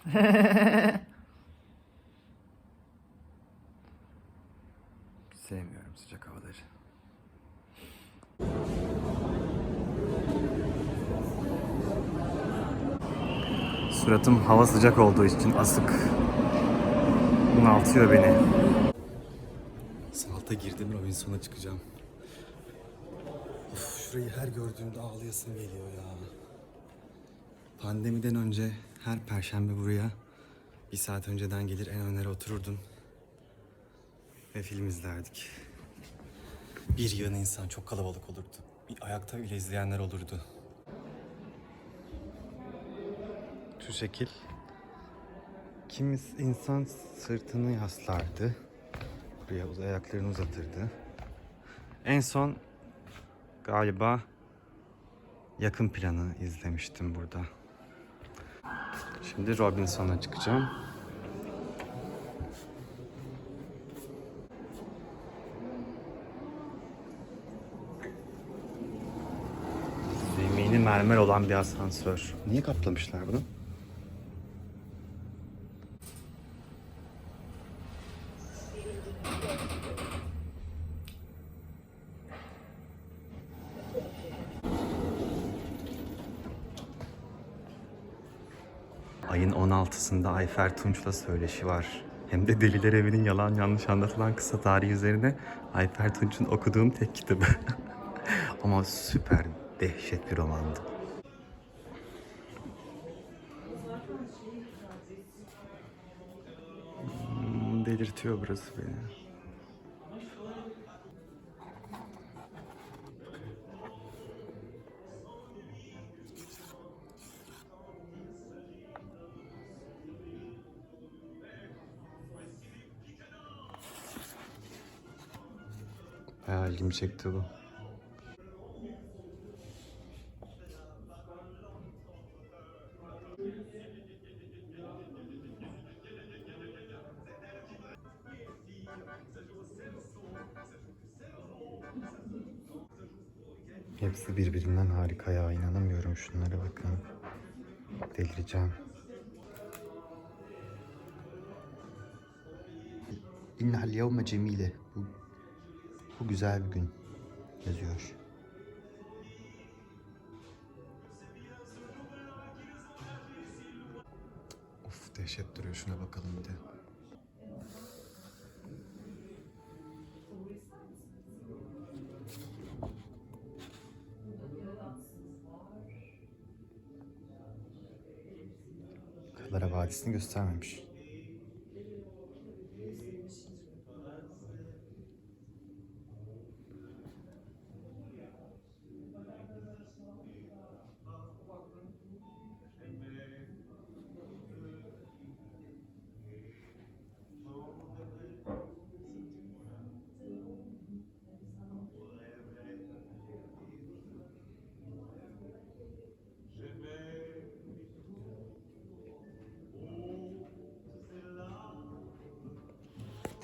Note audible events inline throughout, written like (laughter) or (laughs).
(laughs) Sevmiyorum sıcak havaları. Suratım hava sıcak olduğu için asık. Bunaltıyor beni. Salta girdim Robinson'a çıkacağım. Of şurayı her gördüğümde ağlayasım geliyor ya. Pandemiden önce her perşembe buraya bir saat önceden gelir en önlere otururdum. Ve film izlerdik. Bir yığın insan çok kalabalık olurdu. Bir ayakta bile izleyenler olurdu. Şu şekil. Kimis insan sırtını yaslardı. Buraya uz- ayaklarını uzatırdı. En son galiba yakın planı izlemiştim burada. Şimdi Robinson'a çıkacağım. Zemini mermer olan bir asansör. Niye kaplamışlar bunu? Ayın 16'sında Ayfer Tunç'la söyleşi var. Hem de Deliler Evi'nin yalan yanlış anlatılan kısa tarihi üzerine Ayfer Tunç'un okuduğum tek kitabı. (laughs) Ama süper dehşet bir romandı. Hmm, delirtiyor burası beni. Bayağı ilgimi çekti bu. Hepsi birbirinden harika ya inanamıyorum şunlara bakın. Delireceğim. İnnehal yevme cemile. Bu, güzel bir gün yazıyor. Of dehşet duruyor şuna bakalım bir de. Kızlara Vadisi'ni göstermemiş.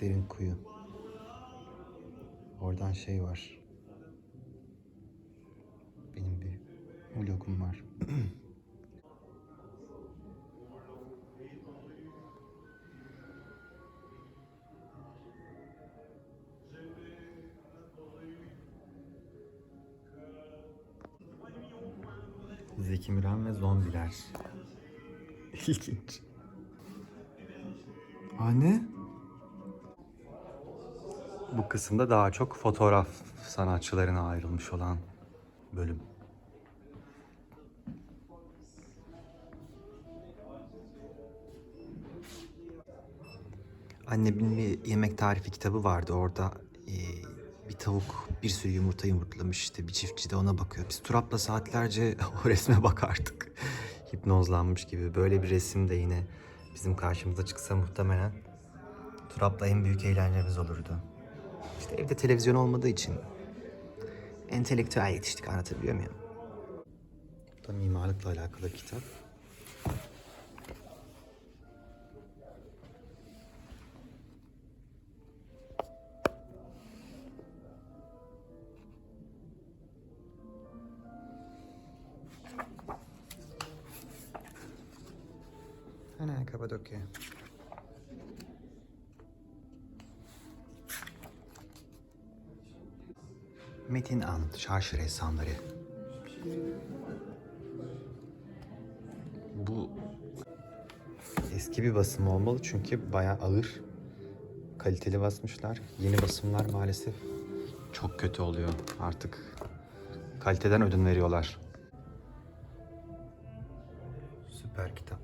Derin kuyu. Oradan şey var. Benim bir vlogum var. (clears throat) Zeki Müren ve zombiler. (laughs) İlginç. Anne? Bu kısımda daha çok fotoğraf sanatçılarına ayrılmış olan bölüm. Annemin bir yemek tarifi kitabı vardı. Orada e, bir tavuk bir sürü yumurta yumurtlamış işte bir çiftçi de ona bakıyor. Biz Turap'la saatlerce (laughs) o resme bakardık. (laughs) Hipnozlanmış gibi. Böyle bir resim de yine bizim karşımıza çıksa muhtemelen Turap'la en büyük eğlencemiz olurdu. İşte evde televizyon olmadığı için entelektüel yetiştik anlatabiliyor muyum? Bu da mimarlıkla alakalı kitap. Ana Kapadokya. Metin An, Çarşı Ressamları. Bu eski bir basım olmalı çünkü bayağı ağır. Kaliteli basmışlar. Yeni basımlar maalesef çok kötü oluyor artık. Kaliteden ödün veriyorlar. Süper kitaplar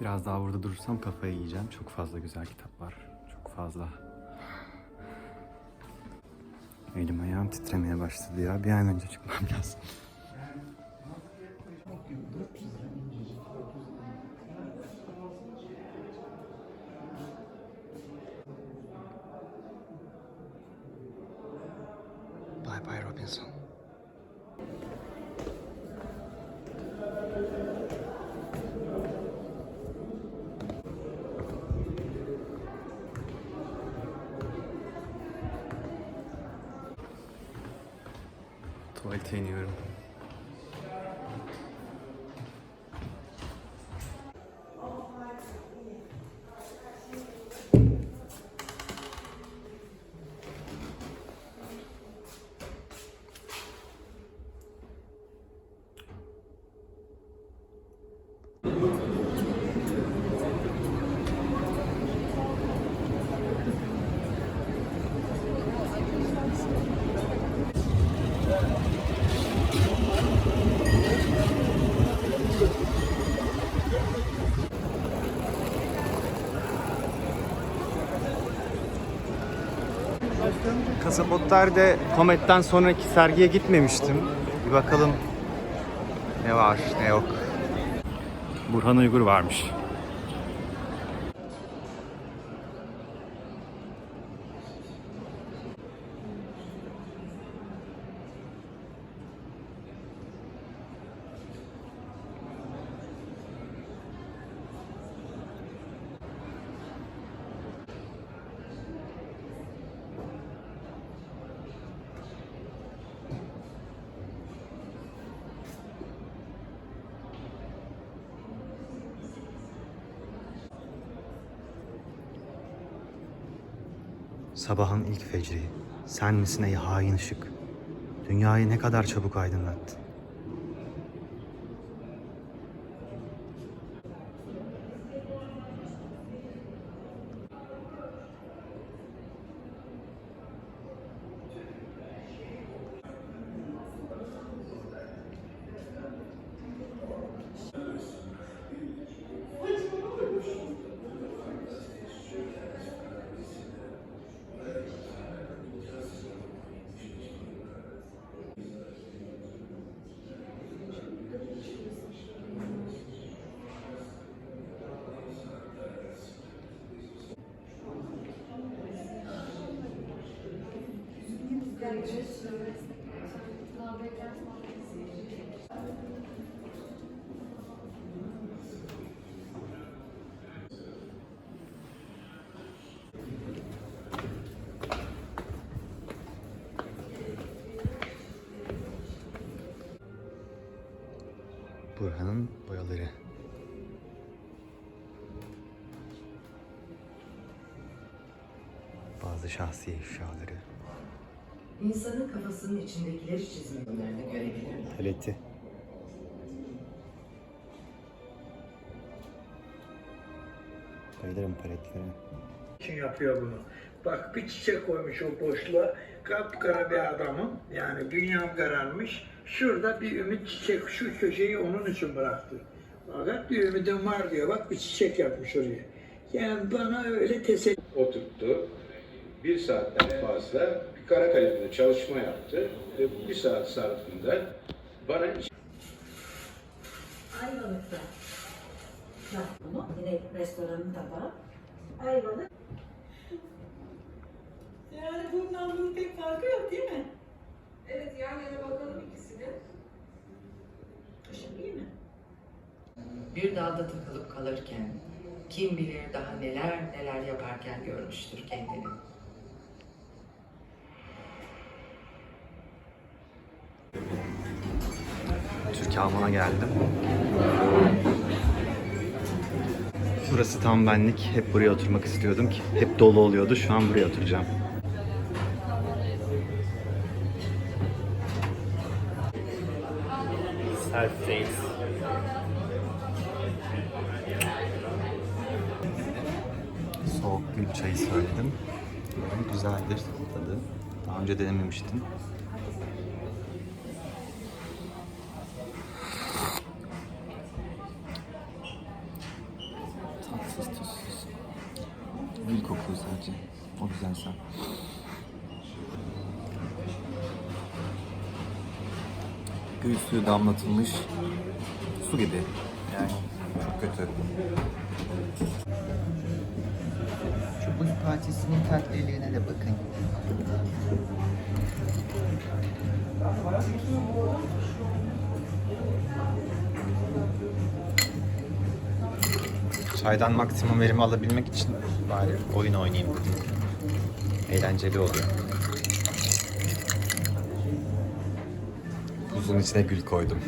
Biraz daha burada durursam kafayı yiyeceğim. Çok fazla güzel kitap var. Çok fazla. Elim ayağım titremeye başladı ya. Bir an önce çıkmam lazım. Robinson. Tuvalete iniyorum. Kasapotlar'da Comet'ten sonraki sergiye gitmemiştim. Bir bakalım ne var ne yok. Burhan Uygur varmış. Sabahın ilk fecri, sen misin ey hain ışık? Dünyayı ne kadar çabuk aydınlattın. Burhan'ın boyaları. Bazı şahsi eşyaları. İnsanın kafasının içindekileri çizimlerini görebilirler. Paleti. Bayılırım paletlere. için yapıyor bunu. Bak bir çiçek koymuş o boşluğa. Kapkara bir adamım. Yani dünyam kararmış. Şurada bir ümit çiçek şu köşeyi onun için bıraktı. Fakat bir ümidim var diyor. Bak bir çiçek yapmış oraya. Yani bana öyle teselli oturttu. Bir saatten fazla bir kara kalemde çalışma yaptı. Ve bir saat sarfında bana Ayvalık'ta bunu. Yine restoranın tabağı. Ayvalık. Yani bundan bunun pek farkı yok değil mi? Evet yan yana bakalım ikisini. Kışın iyi mi? Bir dalda takılıp kalırken kim bilir daha neler neler yaparken görmüştür kendini. Alman'a geldim. Burası tam benlik. Hep buraya oturmak istiyordum ki. Hep dolu oluyordu. Şu an buraya oturacağım. Soğuk gül çayı söyledim. Güzeldir tadı. Daha önce denememiştim. Gül kokuyor sadece. O güzel sen. Gül suyu damlatılmış su gibi. Yani çok kötü. Çubuk parçasının tatliliğine de bakın. Çaydan maksimum verimi alabilmek için bari oyun oynayayım dedim. Eğlenceli oluyor. Buzun içine gül koydum.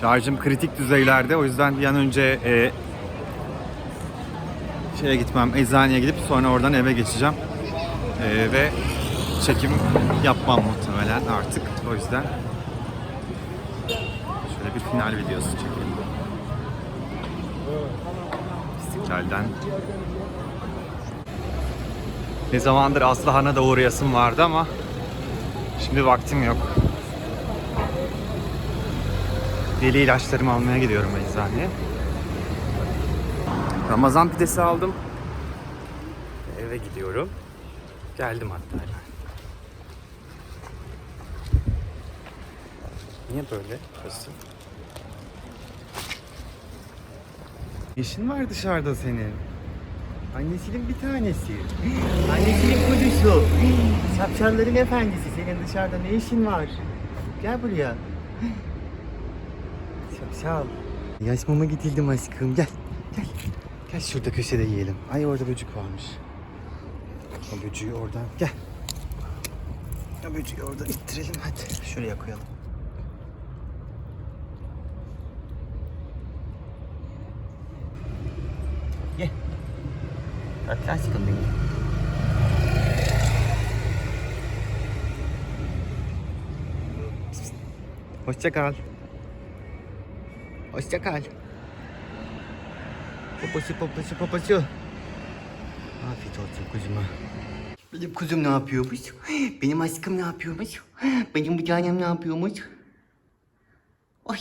Şarjım kritik düzeylerde o yüzden bir an önce e, şeye gitmem, eczaneye gidip sonra oradan eve geçeceğim. Ee, ve çekim yapmam muhtemelen artık. O yüzden şöyle bir final videosu çekelim. İstiklal'den. Ne zamandır Aslıhan'a da uğrayasım vardı ama şimdi vaktim yok. Deli ilaçlarımı almaya gidiyorum eczaneye. Ramazan pidesi aldım. Eve gidiyorum. Geldim hatta. Niye böyle burası? İşin var dışarıda senin. Annesinin bir tanesi. (gasps) Annesinin kuzusu. (gasps) Şapşalların efendisi. Senin dışarıda ne işin var? Gel buraya. (gasps) Şapşal. Yaş mama getirdim aşkım. Gel. Gel. Gel şurada köşede yiyelim. Ay orada böcük varmış. O böcüğü oradan gel. O böcüğü orada ittirelim hadi. Şuraya koyalım. Ye. Bak aşkım benim. Hoşça kal. Hoşça kal. Poposu poposu poposu. Afiyet olsun kuzuma. Benim kuzum ne yapıyormuş? Benim aşkım ne yapıyormuş? Benim bir tanem ne yapıyormuş? Ay.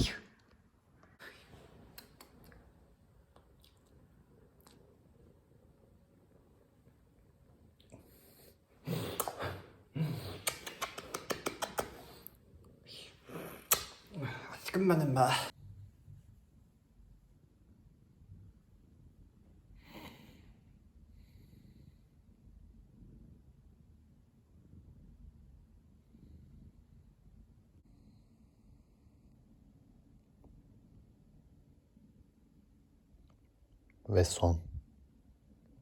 Aşkım benim be. Ve son.